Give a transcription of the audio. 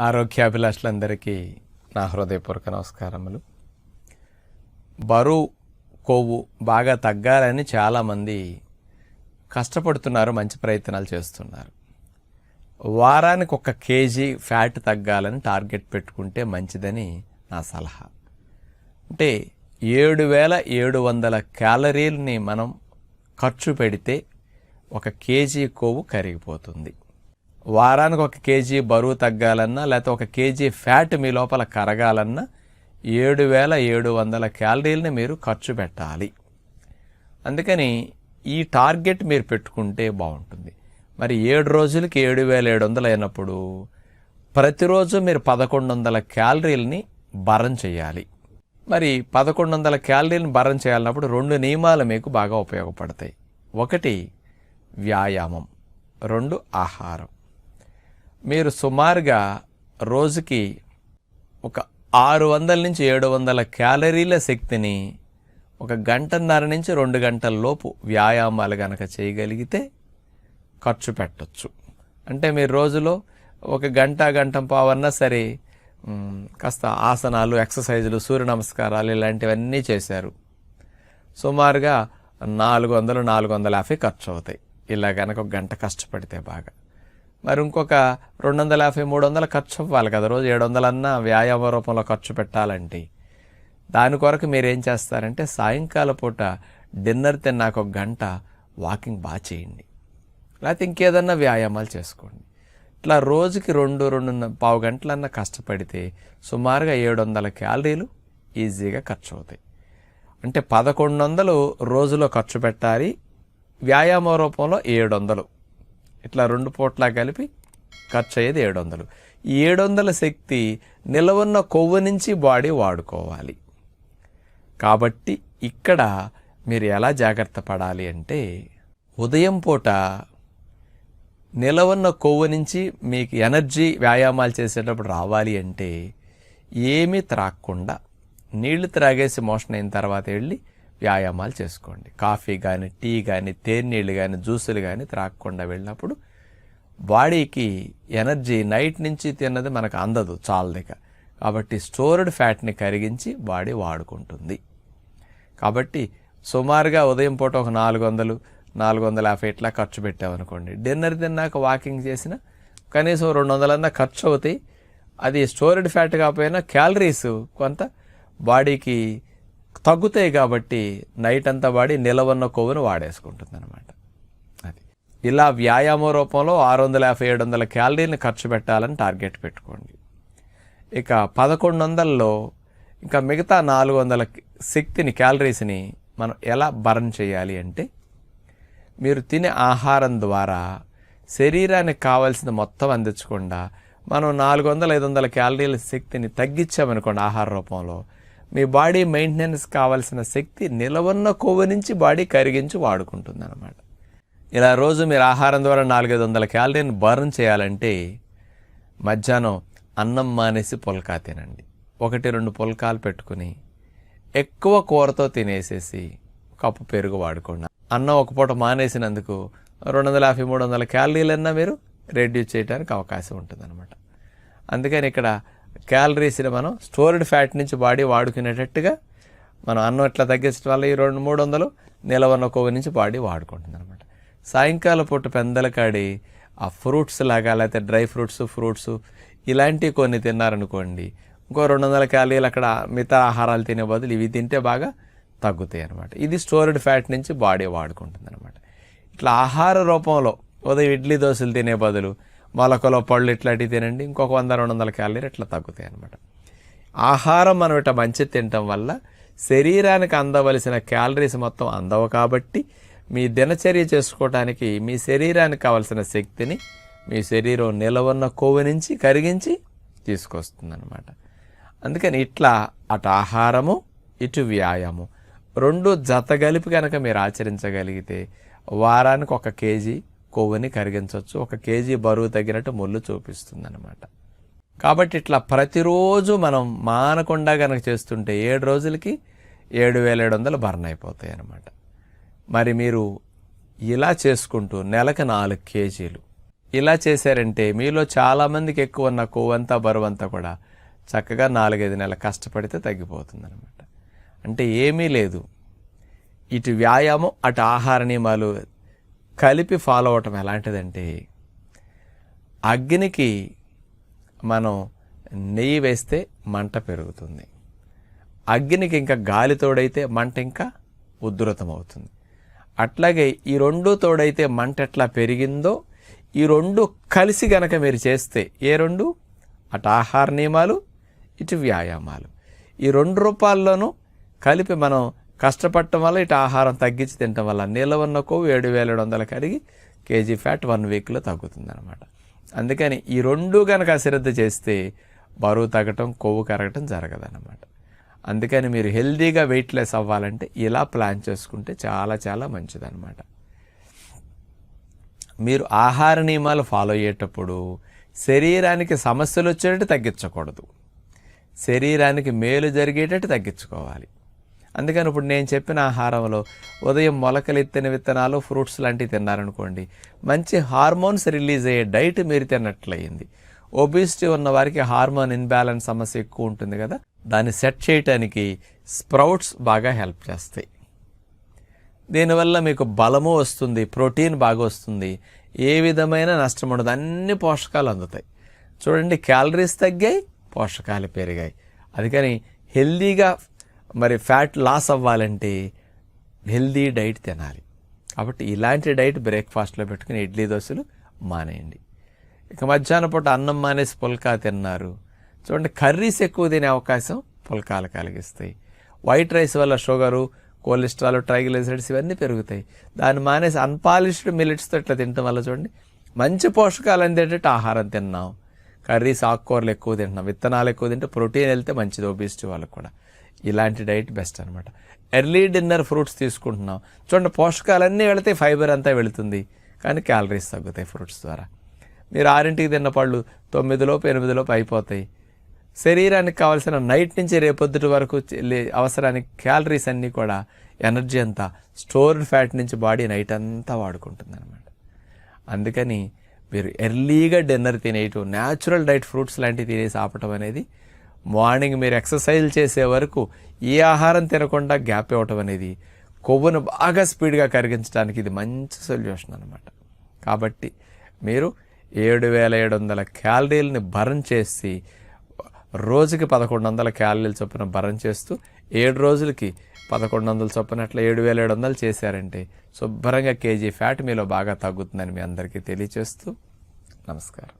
ఆరోగ్యాభిలాషులందరికీ నా హృదయపూర్వక నమస్కారములు. బరువు కొవ్వు బాగా తగ్గాలని చాలామంది కష్టపడుతున్నారు మంచి ప్రయత్నాలు చేస్తున్నారు. వారానికి ఒక కేజీ ఫ్యాట్ తగ్గాలని టార్గెట్ పెట్టుకుంటే మంచిదని నా సలహా. అంటే ఏడు వేల ఏడు వందల క్యాలరీలని మనం ఖర్చు పెడితే ఒక కేజీ కొవ్వు కరిగిపోతుంది. వారానికి ఒక కేజీ బరువు తగ్గాలన్నా లేకపోతే ఒక కేజీ ఫ్యాట్ మీ లోపల కరగాలన్నా ఏడు వేల ఏడు వందల క్యాలరీలని మీరు ఖర్చు పెట్టాలి. అందుకని ఈ టార్గెట్ మీరు పెట్టుకుంటే బాగుంటుంది. మరి ఏడు రోజులకి ఏడు వేల ఏడు వందలు అయినప్పుడు ప్రతిరోజు మీరు పదకొండు వందల క్యాలరీలని బరం చేయాలి. మరి పదకొండు వందల క్యాలరీలను బరం చేయాలన్నప్పుడు రెండు నియమాలు మీకు బాగా ఉపయోగపడతాయి. ఒకటి వ్యాయామం రెండు ఆహారం. మీరు సుమారుగా రోజుకి ఒక ఆరు వందల నుంచి ఏడు వందల క్యాలరీల శక్తిని ఒక గంటన్నర నుంచి రెండు గంటల లోపు వ్యాయామాలు గనక చేయగలిగితే ఖర్చు పెట్టొచ్చు. అంటే మీరు రోజులో ఒక గంట గంట పావన్నా సరే కాస్త ఆసనాలు ఎక్సర్సైజులు సూర్య నమస్కారాలు ఇలాంటివన్నీ చేశారు. సుమారుగా నాలుగు వందలు నాలుగు వందల యాభై ఖర్చు అవుతాయి. ఇలా కనుక ఒక గంట కష్టపడితే బాగా. మరి ఇంకొక రెండు వందల యాభై మూడు వందల ఖర్చు అవ్వాలి కదా రోజు ఏడు వందలన్నా వ్యాయామ రూపంలో ఖర్చు పెట్టాలంటే. దాని కొరకు మీరు ఏం చేస్తారంటే సాయంకాల పూట డిన్నర్ తిన్నాక ఒక గంట వాకింగ్ బాగా చేయండి. లేకపోతే ఇంకేదన్నా వ్యాయామాలు చేసుకోండి. ఇట్లా రోజుకి రెండు రెండు పావు గంటలన్నా కష్టపడితే సుమారుగా ఏడు వందల క్యాలరీలు ఈజీగా ఖర్చు అవుతాయి అంటే పదకొండు వందలు రోజులో ఖర్చు పెట్టాలి వ్యాయామ రూపంలో ఏడు వందలు ఇట్లా రెండు పూట్లా కలిపి ఖర్చు అయ్యేది ఏడు వందలు ఈ ఏడు వందల శక్తి నిలవన్న కొవ్వు నుంచి బాడీ వాడుకోవాలి. కాబట్టి ఇక్కడ మీరు ఎలా జాగ్రత్త పడాలి అంటే ఉదయం పూట నిలవన్న కొవ్వు నుంచి మీకు ఎనర్జీ వ్యాయామాలు చేసేటప్పుడు రావాలి అంటే ఏమీ త్రాగకుండా నీళ్ళు త్రాగేసి మోషన్ అయిన తర్వాత వెళ్ళి వ్యాయామాలు చేసుకోండి. కాఫీ కానీ టీ కానీ తేనీళ్ళు కానీ జ్యూసులు కానీ త్రాగకుండా వెళ్ళినప్పుడు బాడీకి ఎనర్జీ నైట్ నుంచి తిన్నది మనకు అందదు చాలదిక. కాబట్టి స్టోర్డ్ ఫ్యాట్ని కరిగించి బాడీ వాడుకుంటుంది. కాబట్టి సుమారుగా ఉదయం పూట ఒక నాలుగు వందలు నాలుగు వందల యాభై ఇట్లా ఖర్చు పెట్టామనుకోండి. డిన్నర్ తిన్నాక వాకింగ్ చేసిన కనీసం రెండు వందలన్నా ఖర్చు అవుతాయి. అది స్టోర్డ్ ఫ్యాట్ కాకపోయినా క్యాలరీస్ కొంత బాడీకి తగ్గుతాయి కాబట్టి నైట్ అంతా వాడి నిలవన్న కొవ్వును వాడేసుకుంటుంది అనమాట అది. ఇలా వ్యాయామ రూపంలో ఆరు వందల యాభై ఏడు వందల క్యాలరీని ఖర్చు పెట్టాలని టార్గెట్ పెట్టుకోండి. ఇక పదకొండు వందల్లో ఇంకా మిగతా నాలుగు వందల శక్తిని క్యాలరీస్ని మనం ఎలా బర్న్ చేయాలి అంటే మీరు తినే ఆహారం ద్వారా శరీరానికి కావాల్సిన మొత్తం అందించకుండా మనం నాలుగు వందల ఐదు వందల క్యాలరీల శక్తిని తగ్గించామనుకోండి ఆహార రూపంలో మీ బాడీ మెయింటెనెన్స్ కావాల్సిన శక్తి నిలవన్న కొవ్వు నుంచి బాడీ కరిగించి వాడుకుంటుంది అనమాట ఇలా రోజు మీరు ఆహారం ద్వారా నాలుగైదు వందల క్యాలరీని బర్న్ చేయాలంటే మధ్యాహ్నం అన్నం మానేసి పుల్కా తినండి. ఒకటి రెండు పుల్కాలు పెట్టుకుని ఎక్కువ కూరతో తినేసేసి కప్పు పెరుగు వాడుకోండి. అన్నం ఒక పూట మానేసినందుకు రెండు వందల యాభై మూడు వందల క్యాలరీలన్నా మీరు రెడ్యూస్ చేయడానికి అవకాశం ఉంటుందన్నమాట. అందుకని ఇక్కడ క్యాలరీస్ని మనం స్టోర్డ్ ఫ్యాట్ నుంచి బాడీ వాడుకునేటట్టుగా మనం అన్నం ఎట్లా తగ్గించడం వల్ల ఈ రెండు మూడు వందలు నిలవన్న కొవ్వు నుంచి బాడీ వాడుకుంటుంది అనమాట సాయంకాల పూట పెందల కాడి ఆ ఫ్రూట్స్ లాగా లేకపోతే డ్రై ఫ్రూట్స్ ఫ్రూట్స్ ఇలాంటివి కొన్ని తిన్నారనుకోండి ఇంకో రెండు వందల క్యాలరీలు అక్కడ మిగతా ఆహారాలు తినే బదులు ఇవి తింటే బాగా తగ్గుతాయి అనమాట ఇది స్టోర్డ్ ఫ్యాట్ నుంచి బాడీ వాడుకుంటుంది అనమాట ఇట్లా ఆహార రూపంలో ఉదయం ఇడ్లీ దోశలు తినే బదులు మొలకలో పళ్ళు ఇట్లాంటివి తినండి ఇంకొక వంద రెండు వందల క్యాలరీలు ఇట్లా తగ్గుతాయి అనమాట ఆహారం మనం ఇట్లా మంచి తినటం వల్ల శరీరానికి అందవలసిన క్యాలరీస్ మొత్తం అందవు కాబట్టి మీ దినచర్య చేసుకోవటానికి మీ శరీరానికి కావలసిన శక్తిని మీ శరీరం నిలవన్న కొవ్వు నుంచి కరిగించి తీసుకొస్తుంది అనమాట అందుకని ఇట్లా అటు ఆహారము ఇటు వ్యాయామం. రెండు జత కలిపి కనుక మీరు ఆచరించగలిగితే వారానికి ఒక కేజీ కొవ్వుని కరిగించవచ్చు. ఒక కేజీ బరువు తగ్గినట్టు ముళ్ళు చూపిస్తుంది అనమాట కాబట్టి ఇట్లా ప్రతిరోజు మనం మానకుండా కనుక చేస్తుంటే ఏడు రోజులకి ఏడు వేల ఏడు వందలు బర్న్ అయిపోతాయి అన్నమాట మరి మీరు ఇలా చేసుకుంటూ నెలకు నాలుగు కేజీలు. ఇలా చేశారంటే మీలో చాలామందికి ఎక్కువ ఉన్న కొవ్వంతా బరువంతా కూడా చక్కగా నాలుగైదు నెలలు కష్టపడితే తగ్గిపోతుంది అనమాట అంటే ఏమీ లేదు. ఇటు వ్యాయామం అటు ఆహార నియమాలు కలిపి ఫాలో అవటం ఎలాంటిదంటే అగ్నికి మనం నెయ్యి వేస్తే మంట పెరుగుతుంది. అగ్నికి ఇంకా గాలి తోడైతే మంట ఇంకా ఉధృతం అవుతుంది అట్లాగే ఈ రెండు తోడైతే మంట ఎట్లా పెరిగిందో ఈ రెండు కలిసి గనక మీరు చేస్తే ఏ రెండు? అటు ఆహార నియమాలు ఇటు వ్యాయామాలు. ఈ రెండు రూపాల్లోనూ కలిపి మనం కష్టపడటం వల్ల ఇటు ఆహారం తగ్గించి తినటం వల్ల నీళ్ళ ఉన్న కొవ్వు ఏడు వేల ఏడు వందలు కరిగి కేజీ ఫ్యాట్ వన్ వీక్లో తగ్గుతుంది అనమాట అందుకని ఈ రెండు కనుక అశ్రద్ధ చేస్తే బరువు తగ్గటం కొవ్వు కరగటం జరగదన్నమాట. అందుకని మీరు హెల్దీగా వెయిట్ లెస్ అవ్వాలంటే ఇలా ప్లాన్ చేసుకుంటే చాలా చాలా మంచిదన్నమాట. మీరు ఆహార నియమాలు ఫాలో అయ్యేటప్పుడు శరీరానికి సమస్యలు వచ్చేటట్టు తగ్గించకూడదు. శరీరానికి మేలు జరిగేటట్టు తగ్గించుకోవాలి. అందుకని ఇప్పుడు నేను చెప్పిన ఆహారంలో ఉదయం మొలకలు ఎత్తిన విత్తనాలు ఫ్రూట్స్ లాంటివి తిన్నారనుకోండి మంచి హార్మోన్స్ రిలీజ్ అయ్యే డైట్ మీరు తిన్నట్లయింది. ఒబిసిటీ ఉన్న వారికి హార్మోన్ ఇన్బ్యాలెన్స్ సమస్య ఎక్కువ ఉంటుంది కదా దాన్ని సెట్ చేయటానికి స్ప్రౌట్స్ బాగా హెల్ప్ చేస్తాయి. దీనివల్ల మీకు బలము వస్తుంది ప్రోటీన్ బాగా వస్తుంది ఏ విధమైన నష్టం ఉండదు అన్ని పోషకాలు అందుతాయి. చూడండి క్యాలరీస్ తగ్గాయి పోషకాలు పెరిగాయి. అందుకని హెల్దీగా మరి ఫ్యాట్ లాస్ అవ్వాలంటే హెల్దీ డైట్ తినాలి. కాబట్టి ఇలాంటి డైట్ బ్రేక్ఫాస్ట్లో పెట్టుకుని ఇడ్లీ దోశలు మానేయండి. ఇక మధ్యాహ్నం పూట అన్నం మానేసి పుల్కా తిన్నారు. చూడండి కర్రీస్ ఎక్కువ తినే అవకాశం పుల్కాలు కలిగిస్తాయి. వైట్ రైస్ వల్ల షుగరు కొలెస్ట్రాల్ ట్రైగ్లిసరైడ్స్ ఇవన్నీ పెరుగుతాయి. దాన్ని మానేసి అన్పాలిష్డ్ మిల్లెట్స్తో ఇట్లా తినటం వల్ల చూడండి మంచి పోషకాలు అందేటట్టు ఆహారం తిన్నాం. కర్రీస్ ఆకుకూరలు ఎక్కువ తింటున్నాం. విత్తనాలు ఎక్కువ తింటే ప్రోటీన్ వెళ్తే మంచిది ఒబిసిటీ వాళ్ళకి కూడా. ఇలాంటి డైట్ బెస్ట్ అనమాట ఎర్లీ డిన్నర్ ఫ్రూట్స్ తీసుకుంటున్నాం. చూడండి పోషకాలన్నీ వెళితే ఫైబర్ అంతా వెళుతుంది. కానీ క్యాలరీస్ తగ్గుతాయి ఫ్రూట్స్ ద్వారా. మీరు ఆరింటికి తిన్న పళ్ళు తొమ్మిదిలోపు ఎనిమిదిలోపు అయిపోతాయి. శరీరానికి కావాల్సిన నైట్ నుంచి రేపొద్దుటి వరకు లే- అవసరానికి క్యాలరీస్ అన్నీ కూడా ఎనర్జీ అంతా స్టోర్డ్ ఫ్యాట్ నుంచి బాడీ నైట్ అంతా వాడుకుంటుంది అనమాట అందుకని మీరు ఎర్లీగా డిన్నర్ తినేయటం న్యాచురల్ డైట్ ఫ్రూట్స్ లాంటివి తినేసి ఆపటం అనేది మార్నింగ్ మీరు ఎక్సర్సైజ్ చేసే వరకు ఏ ఆహారం తినకుండా గ్యాప్ ఇవ్వటం అనేది కొవ్వును బాగా స్పీడ్గా కరిగించడానికి ఇది మంచి సొల్యూషన్ అనమాట కాబట్టి మీరు ఏడు వేల ఏడు వందల క్యాలరీలని బర్న్ చేసి రోజుకి పదకొండు వందల క్యాలరీల చొప్పున బర్న్ చేస్తూ ఏడు రోజులకి పదకొండు వందల చొప్పున అట్లా ఏడు వేల ఏడు వందలు చేశారంటే శుభ్రంగా కేజీ ఫ్యాట్ మీలో బాగా తగ్గుతుందని మీ అందరికీ తెలియచేస్తూ నమస్కారం.